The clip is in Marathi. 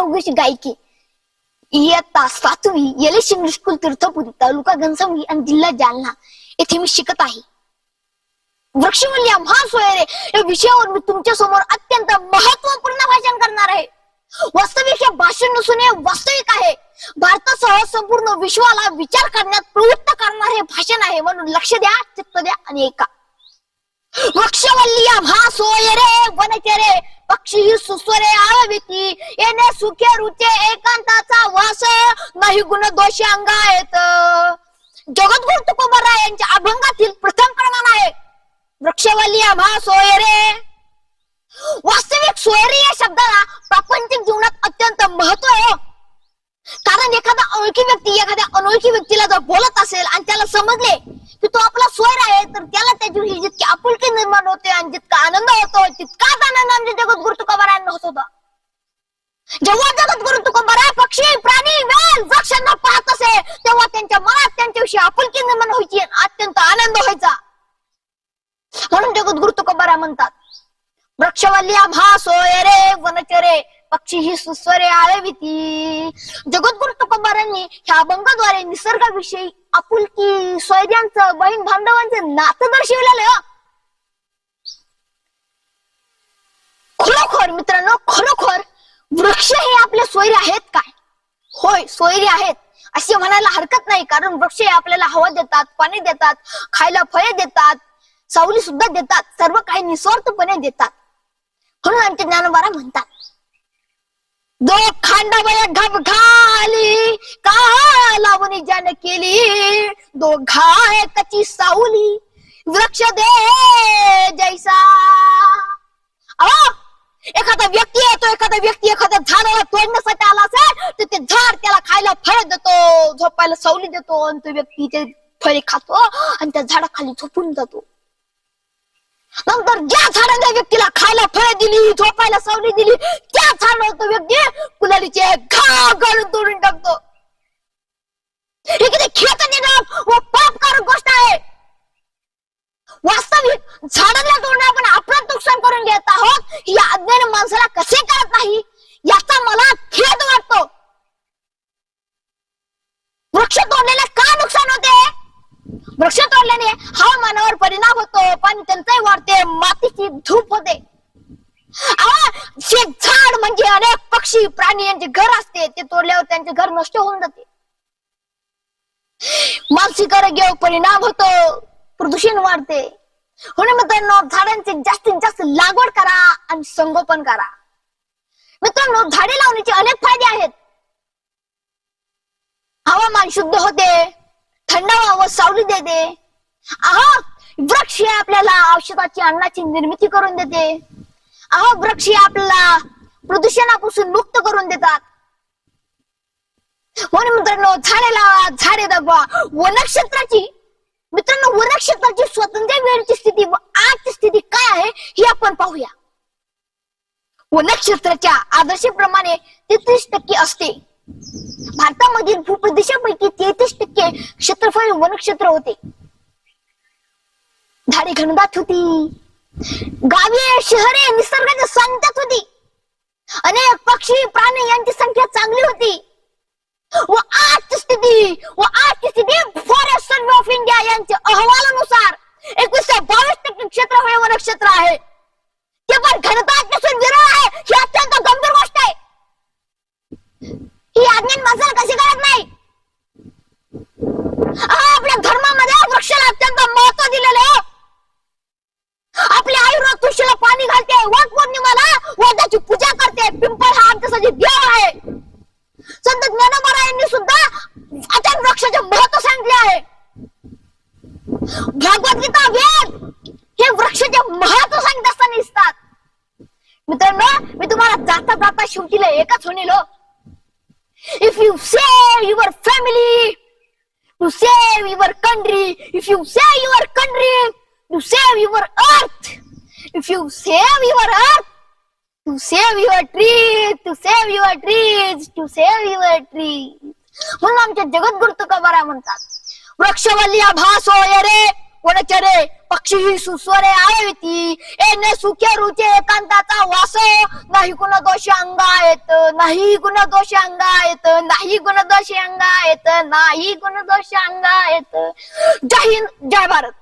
चौघशी गायकी. इयत्ता सातवी येलेश इंग्लिश स्कूल तीर्थपुरी तालुका घनसावंगी आणि जिल्हा जालना. येथे मी शिकत आहे. वृक्षमूल्य महासोयरे या विषयावर मी तुमच्यासमोर अत्यंत महत्त्वपूर्ण भाषण करणार आहे. वास्तविक हे भाषण नसून हे वास्तविक आहे. भारतासह संपूर्ण विश्वाला विचार करण्यात प्रवृत्त करणार हे भाषण आहे. म्हणून लक्ष द्या चित्त द्या आणि ऐका. वृक्षवल्ली वृक्षवल्लिया भासोयरे वनचरे पक्षी ही सुस्वरे आळविती. येणे सुखे रुचे एकांताचा वास. नाही गुण दोषी आहेत. जगद्गुरु तुकोबरा यांच्या अभंगातील प्रथम प्रमाण आहे. वृक्षवल्ली आम्हा सोयरे वास्तविक सोयरी या शब्दाला प्रापंचिक जीवनात अत्यंत महत्त्व आहे. कारण एखादा अनोळखी व्यक्ती एखाद्या अनोळखी व्यक्तीला जर बोलत असेल आणि त्याला समजले की तो आपला सोयर आहे तर त्याला त्याची जितकी आपुलकी निर्माण होते आणि जितका आनंद होतो तितकाच आनंद आमच्या जगद्गुरु तुकोबारायांना होत होता. जेव्हा जगद्गुरु तुकोबारा पक्षी प्राणी वेल वृक्षांना पाहत असे तेव्हा त्यांच्या मनात त्यांच्याविषयी आपुलकी निर्माण व्हायची आणि अत्यंत आनंद व्हायचा. म्हणून जगद्गुरु तुकोबारा म्हणतात वृक्षवल्ल्या भासोय रे वनचरे पक्षी ही सुस्वरे आळविती. जगद्गुरु तुकोबारांनी ह्या अभंगाद्वारे निसर्गाविषयी आपुलकी सोयऱ्यांचं बहीण बांधवांचं नातं दर्शविलेलं आहे, खरोखर मित्रांनो खरोखर वृक्ष हे आपले सोयरे आहेत काय? होय सोयरे आहेत. असे म्हणायला हरकत नाही कारण वृक्ष हे आपल्याला हवा देतात पाणी देतात खायला फळे देतात सावली सुद्धा देतात सर्व काही निस्वार्थपणे देतात. म्हणून आमचे ज्ञानोबारा म्हणतात दो खांडावया घबघाली. का लावणी जन केली. दो घाय कची सावली. वृक्ष दे जैसा. अहो एखादा व्यक्ती येतो एखादा व्यक्ती एखाद्या झाडाला तोडण्यासाठी आला असेल तर ते झाड त्याला खायला फळ देतो झोपायला सावली देतो आणि तो व्यक्ती ते फळे खातो आणि त्या झाडाखाली झोपून जातो. नंतर ज्या झाडाच्या व्यक्तीला खायला फळे दिली झोपायला सावली दिली त्या झाडावर तो व्यक्ती कुलारीचे घा घालून तोडून टाकतो. हे किती खेळत व पापकारक गोष्ट आहे. वास्तविक झाडांना तोडून आपण आपलं नुकसान करून घेत आहोत या अज्ञान माणसाला कसे कळत नाही याचा मला खेद वाटतो. वृक्ष तोडलेले का नुकसान होते? वृक्ष तोडल्याने हवामानावर परिणाम होतो पण टंचाई वाढते मातीची धूप होते. झाड म्हणजे अनेक पक्षी प्राणी यांचे घर असते ते तोडल्यावर त्यांचे घर नष्ट होऊन जाते. मानसिक आरोग्यावर परिणाम होतो प्रदूषण वाढते. हो म्हणून मित्रांनो झाडांची जास्तीत जास्त लागवड करा आणि संगोपन करा. मित्रांनो झाडे लावण्याचे अनेक फायदे आहेत. हवामान शुद्ध होते थंड व्हावं सावली देते आहा वृक्ष हे आपल्याला औषधाची अन्नाची निर्मिती करून देते. आहा वृक्ष हे आपल्याला प्रदूषणापासून मुक्त करून देतात. म्हणून मित्रांनो झाडे लावा झाडे दाबवा वनक्षेत्राची मित्रांनो वनक्षेत्राची स्वतंत्र वेळेची स्थिती व आजची स्थिती काय आहे हे आपण पाहूया. वनक्षेत्राच्या आदर्शप्रमाणे तेहतीस टक्के असते. भारतामधील भूप्रदेशापैकी तेहतीस टक्के क्षेत्रफळ वनक्षेत्र होते. झाडे घनदाट होती. गावे शहरे निसर्गाच्या संख्यात होती. अनेक पक्षी प्राणी यांची संख्या चांगली होती. व आजची स्थिती व आजची स्थिती फॉरेस्ट सर्व्हे ऑफ इंडिया यांच्या अहवालानुसार एकवीसशे बावीस टक्के क्षेत्र हे वनक्षेत्र आहे ते पण घनदाट नसून विरळ आहे ही अत्यंत गंभीर गोष्ट आहे ही अज्ञान माणसाला कशी कळत नाही अहो, आपल्या धर्मामध्ये वृक्षाला अत्यंत महत्त्व दिलेलं आहे आपल्या आई रोज तुळशीला पाणी घालते वट पौर्णिमाला वडाची पूजा करते. पिंपळ हा आमच्यासाठी देव आहे. संत ज्ञानोबा सुद्धा आता वृक्षाचे महत्त्व सांगितले आहे. भगवद्गीता वेद हे वृक्षाचे महत्त्व सांगत असताना दिसतात. मित्रांनो मी तुम्हाला जाता जाता शेवटीला एकच म्हणलो. If you save your family to save your country. If you save your country to save your earth. If you save your earth to save your trees to save your trees to save your trees. म्हणून आमच्या जगद्गुरु तुकाबारा म्हणतात. वृक्षवल्ल्या भासोय रे वनचरे पक्षी ही सुस्वरे आयती ए न सुख्या रुचे एकांताचा वास. नाही गुण दोष अंगा येत नाही गुण दोष अंगा येत नाही गुण दोष अंगा येत नाही गुण दोष अंगा येत जय हिंद जय भारत.